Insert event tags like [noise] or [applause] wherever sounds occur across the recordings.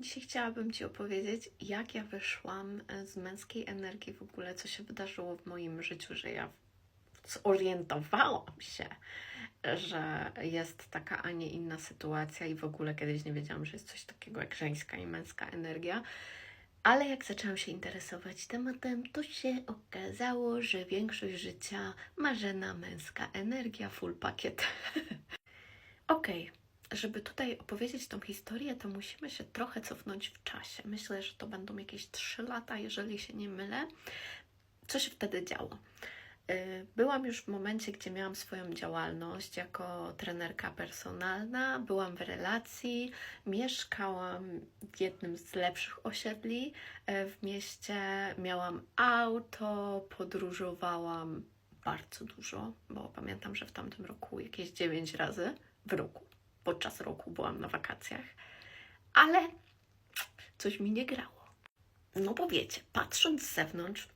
Dzisiaj chciałabym Ci opowiedzieć, jak ja wyszłam e, z męskiej energii w ogóle, co się wydarzyło w moim życiu, że ja zorientowałam się, że jest taka, a nie inna sytuacja i w ogóle kiedyś nie wiedziałam, że jest coś takiego jak żeńska i męska energia. Ale jak zaczęłam się interesować tematem, to się okazało, że większość życia marzena męska energia, full pakiet. [laughs] Okej, żeby tutaj opowiedzieć tą historię, to musimy się trochę cofnąć w czasie. Myślę, że to będą jakieś 3 lata, jeżeli się nie mylę. Co się wtedy działo? Y, Byłam już w momencie, gdzie miałam swoją działalność jako trenerka personalna, byłam w relacji, mieszkałam w jednym z lepszych osiedli e, w mieście, miałam auto, podróżowałam bardzo dużo, bo pamiętam, że w tamtym roku jakieś 9 razy w roku, podczas roku byłam na wakacjach, ale coś mi nie grało. No bo wiecie, patrząc z zewnątrz,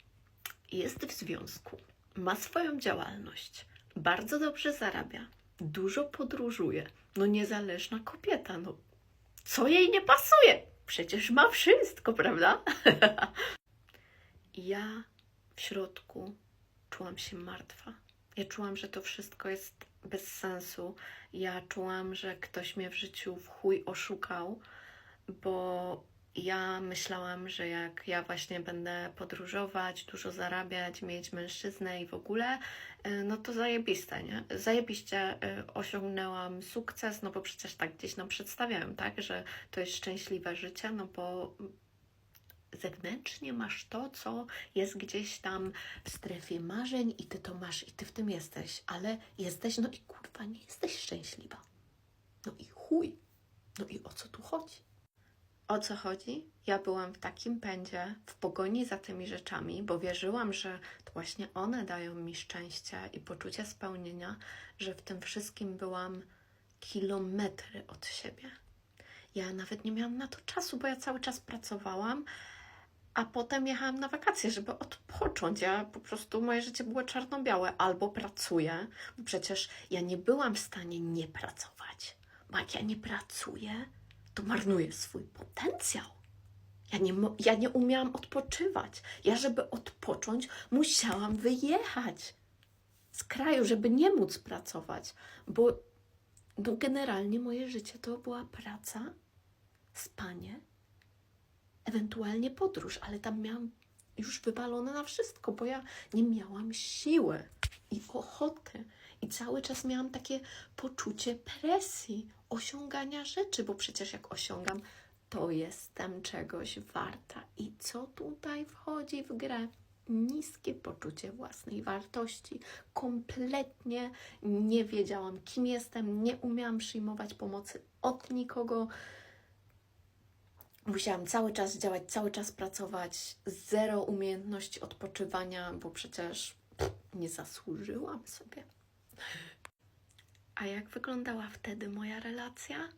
jest w związku, ma swoją działalność, bardzo dobrze zarabia, dużo podróżuje. No niezależna kobieta, no co jej nie pasuje? Przecież ma wszystko, prawda? [laughs] Ja w środku czułam się martwa. Ja czułam, że to wszystko jest bez sensu. Ja czułam, że ktoś mnie w życiu w chuj oszukał, bo ja myślałam, że jak ja właśnie będę podróżować, dużo zarabiać, mieć mężczyznę i w ogóle, e, no to zajebiste, nie? Zajebiście e, osiągnęłam sukces, no bo przecież tak gdzieś nam przedstawiają, tak? Że to jest szczęśliwe życie, no bo zewnętrznie masz to, co jest gdzieś tam w strefie marzeń i ty to masz i ty w tym jesteś, ale jesteś, no i kurwa, nie jesteś szczęśliwa. No i chuj. No i o co tu chodzi? O co chodzi? Ja byłam w takim pędzie, w pogoni za tymi rzeczami, bo wierzyłam, że to właśnie one dają mi szczęście i poczucie spełnienia, że w tym wszystkim byłam kilometry od siebie. Ja nawet nie miałam na to czasu, bo ja cały czas pracowałam, a potem jechałam na wakacje, żeby odpocząć. Ja po prostu moje życie było czarno-białe. Albo pracuję, bo przecież ja nie byłam w stanie nie pracować. Bo jak ja nie pracuję, to marnuję swój potencjał. Ja nie, ja nie umiałam odpoczywać. Ja, żeby odpocząć, musiałam wyjechać z kraju, żeby nie móc pracować, bo no, generalnie moje życie to była praca, spanie, ewentualnie podróż, ale tam miałam już wywalone na wszystko, bo ja nie miałam siły i ochoty. I cały czas miałam takie poczucie presji, osiągania rzeczy, bo przecież jak osiągam, to jestem czegoś warta. I co tutaj wchodzi w grę? Niskie poczucie własnej wartości. Kompletnie nie wiedziałam, kim jestem, nie umiałam przyjmować pomocy od nikogo. Musiałam cały czas działać, cały czas pracować, zero umiejętności odpoczywania, bo przecież nie zasłużyłam sobie. A jak wyglądała wtedy moja relacja?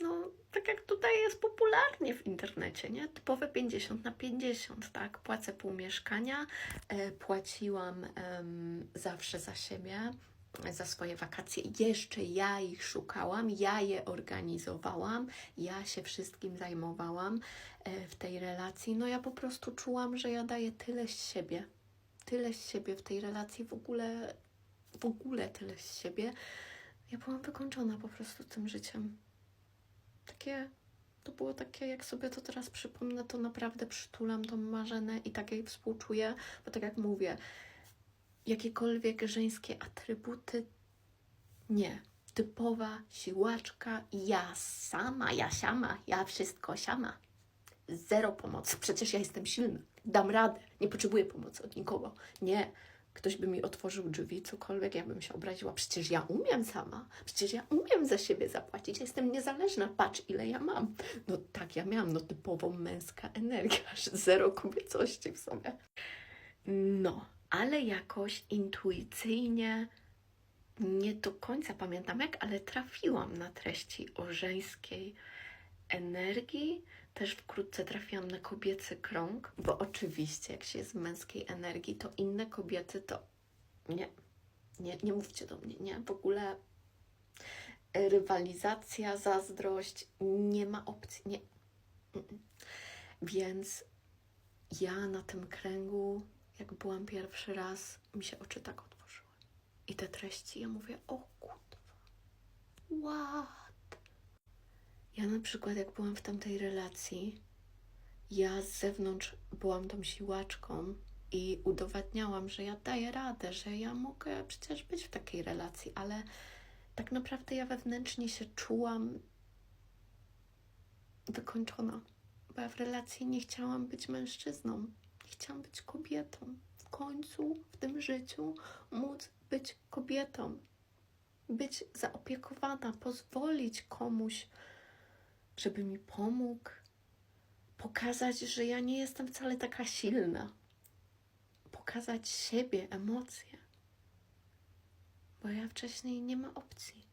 No, tak jak tutaj jest popularnie w internecie, nie? Typowe 50 na 50, tak? Płacę pół mieszkania, e, płaciłam zawsze za siebie, za swoje wakacje. Jeszcze ja ich szukałam, ja je organizowałam, ja się wszystkim zajmowałam e, w tej relacji. No ja po prostu czułam, że ja daję tyle z siebie, tyle z siebie w tej relacji, w ogóle, w ogóle tyle z siebie. Ja byłam wykończona po prostu tym życiem. Takie, to było takie, jak sobie to teraz przypomnę, to naprawdę przytulam tą marzenę i tak jej współczuję, bo tak jak mówię, jakiekolwiek żeńskie atrybuty nie. Typowa siłaczka, ja sama, ja sama, ja wszystko sama. Zero pomocy. Przecież ja jestem silna. Dam radę. Nie potrzebuję pomocy od nikogo. Nie. Ktoś by mi otworzył drzwi, cokolwiek, ja bym się obraziła. Przecież ja umiem sama. Przecież ja umiem za siebie zapłacić. Ja jestem niezależna. Patrz, ile ja mam. No tak, ja miałam no typowo męska energia. [laughs] Zero kobiecości w sobie. No, ale jakoś intuicyjnie nie do końca pamiętam jak, ale trafiłam na treści o żeńskiej energii. Też wkrótce trafiłam na kobiecy krąg, bo oczywiście, jak się jest w męskiej energii, to inne kobiety to nie, nie, nie mówcie do mnie, nie, w ogóle rywalizacja, zazdrość, nie ma opcji, nie. Więc ja na tym kręgu, jak byłam pierwszy raz, mi się oczy tak otworzyły. I te treści, ja mówię, o kurwa, what? Ja na przykład, jak byłam w tamtej relacji, ja z zewnątrz byłam tą siłaczką i udowadniałam, że ja daję radę, że ja mogę przecież być w takiej relacji, ale tak naprawdę ja wewnętrznie się czułam wykończona, bo ja w relacji nie chciałam być mężczyzną, nie chciałam kobietą. W końcu w tym życiu móc być kobietą, być zaopiekowana, pozwolić komuś, żeby mi pomógł, pokazać, że ja nie jestem wcale taka silna, pokazać siebie, emocje, bo ja wcześniej nie ma opcji.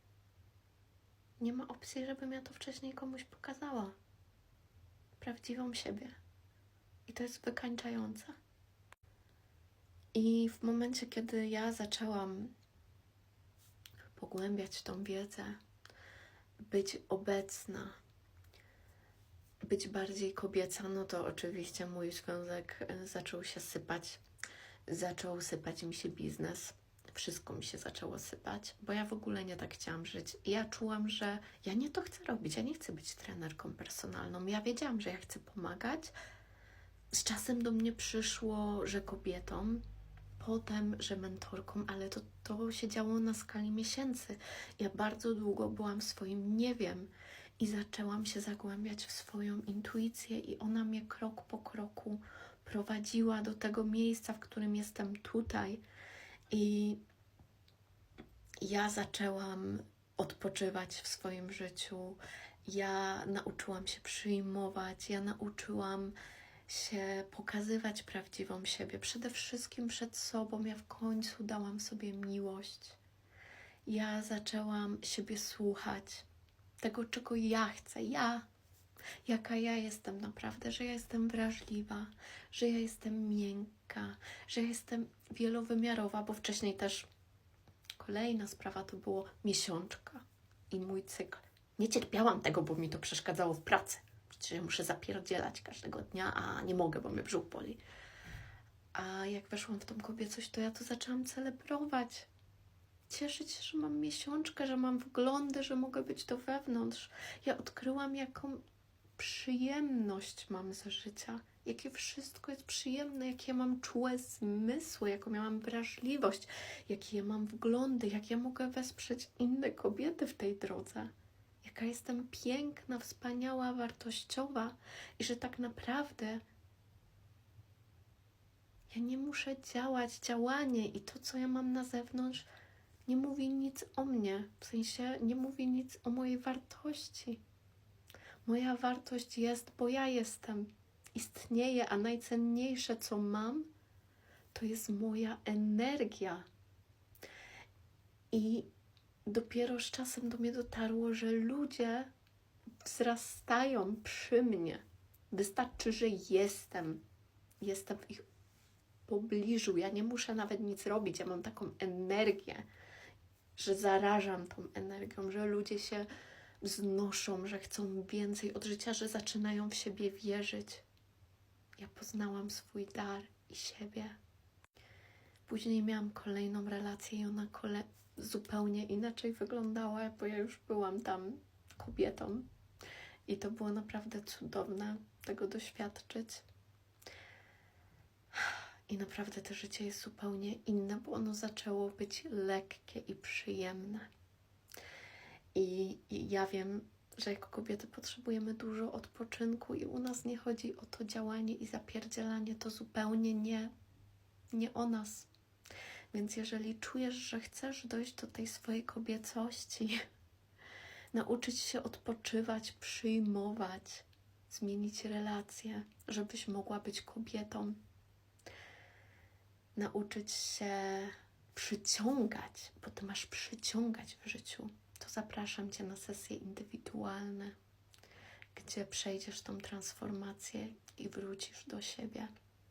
Nie ma opcji, żebym ja to wcześniej komuś pokazała. Prawdziwą siebie. I to jest wykańczające. I w momencie, kiedy ja zaczęłam pogłębiać tą wiedzę, być obecna, być bardziej kobieca, no to oczywiście mój związek e, zaczął się sypać. Zaczął sypać mi się biznes. Wszystko mi się zaczęło sypać, bo ja w ogóle nie tak chciałam żyć. Ja czułam, że ja nie to chcę robić. Ja nie chcę być trenerką personalną. Ja wiedziałam, że ja chcę pomagać. Z czasem do mnie przyszło, że kobietom, potem, że mentorką, ale to, to się działo na skali miesięcy. Ja bardzo długo byłam w swoim nie wiem i zaczęłam się zagłębiać w swoją intuicję, i ona mnie krok po kroku prowadziła do tego miejsca, w którym jestem tutaj. I ja zaczęłam odpoczywać w swoim życiu. Ja nauczyłam się przyjmować, ja nauczyłam się pokazywać prawdziwą siebie. Przede wszystkim przed sobą. Ja w końcu dałam sobie miłość. Ja zaczęłam siebie słuchać, tego, czego ja chcę, ja, jaka ja jestem naprawdę, że ja jestem wrażliwa, że ja jestem miękka, że ja jestem wielowymiarowa, bo wcześniej też kolejna sprawa to było miesiączka i mój cykl. Nie cierpiałam tego, bo mi to przeszkadzało w pracy. Ja muszę zapierdzielać każdego dnia, a nie mogę, bo mnie brzuch boli. A jak weszłam w tą kobiecość, to ja to zaczęłam celebrować. Cieszyć się, że mam miesiączkę, że mam wglądy, że mogę być do wewnątrz. Ja odkryłam, jaką przyjemność mam ze życia, jakie wszystko jest przyjemne, jakie ja mam czułe zmysły, jaką ja mam wrażliwość, jakie ja mam wglądy, jak ja mogę wesprzeć inne kobiety w tej drodze. Jaka jestem piękna, wspaniała, wartościowa i że tak naprawdę ja nie muszę działać, działanie i to, co ja mam na zewnątrz, nie mówi nic o mnie, w sensie nie mówi nic o mojej wartości. Moja wartość jest, bo ja jestem, istnieję, a najcenniejsze, co mam, to jest moja energia. I dopiero z czasem do mnie dotarło, że ludzie wzrastają przy mnie. Wystarczy, że jestem. Jestem w ich pobliżu. Ja nie muszę nawet nic robić. Ja mam taką energię, że zarażam tą energią, że ludzie się wznoszą, że chcą więcej od życia, że zaczynają w siebie wierzyć. Ja poznałam swój dar i siebie. Później miałam kolejną relację i ona kole- zupełnie inaczej wyglądała, bo ja już byłam tam kobietą. I to było naprawdę cudowne tego doświadczyć. I naprawdę to życie jest zupełnie inne, bo ono zaczęło być lekkie i przyjemne. I, I ja wiem, że jako kobiety potrzebujemy dużo odpoczynku, i u nas nie chodzi o to działanie i zapierdzielanie, to zupełnie nie, nie o nas. Więc jeżeli czujesz, że chcesz dojść do tej swojej kobiecości, [laughs] nauczyć się odpoczywać, przyjmować, zmienić relacje, żebyś mogła być kobietą, nauczyć się przyciągać, bo ty masz przyciągać w życiu, to zapraszam cię na sesje indywidualne, gdzie przejdziesz tą transformację i wrócisz do siebie.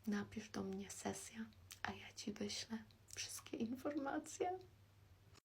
Napisz do mnie sesja, a ja ci wyślę wszystkie informacje.